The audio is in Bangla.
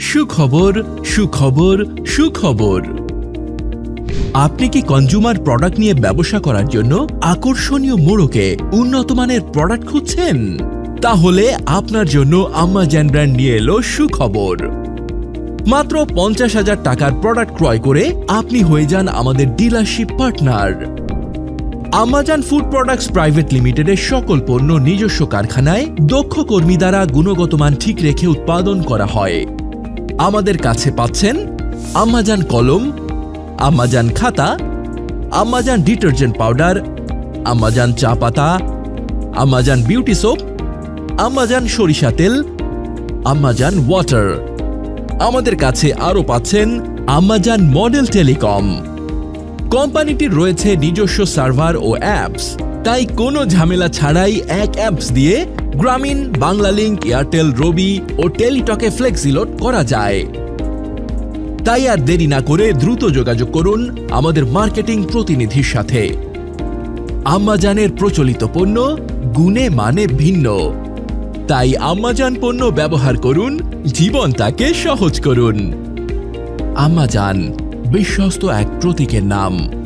সুখবর সুখবর সুখবর। আপনি কি কনজুমার প্রোডাক্ট নিয়ে ব্যবসা করার জন্য আকর্ষণীয় মোড়কে উন্নত মানের প্রোডাক্ট খুঁজছেন? তাহলে আপনার জন্য আম্মাজান ব্র্যান্ড নিয়ে এলো সুখবর। মাত্র পঞ্চাশ হাজার টাকার প্রোডাক্ট ক্রয় করে আপনি হয়ে যান আমাদের dealership partner Amazon food products private লিমিটেডের সকল পণ্য নিজস্ব কারখানায় দক্ষ কর্মী দ্বারা গুণগত মান ঠিক রেখে উৎপাদন করা হয়। আমাদের কাছে পাচ্ছেন আমাজান কলম, আমাজন খাতা, আমাজান ডিটারজেন্ট পাউডার, আমাজান চা পাতা, আমাজন বিউটি সোপ, আমাজন সরিষা তেল, আমাজন ওয়াটার। আমাদের কাছে আরও পাচ্ছেন আমাজান মডেল টেলিকম। কোম্পানিটির রয়েছে নিজস্ব সার্ভার ও অ্যাপস। তাই কোনো ঝামেলা ছাড়াই এক অ্যাপস দিয়ে গ্রামীণ, বাংলালিংক, এয়ারটেল, রবি ও টেলিটকে ফ্লেক্সিলোড করা যায়। তাই আর দেরি না করে দ্রুত যোগাযোগ করুন আমাদের মার্কেটিং প্রতিনিধির সাথে। আম্মাজানের প্রচলিত পণ্য গুণে মানে ভিন্ন। তাই আম্মাজান পণ্য ব্যবহার করুন জীবন তাকে সহজ করুন। আম্মাজান, বিশ্বস্ত এক প্রতীকের নাম।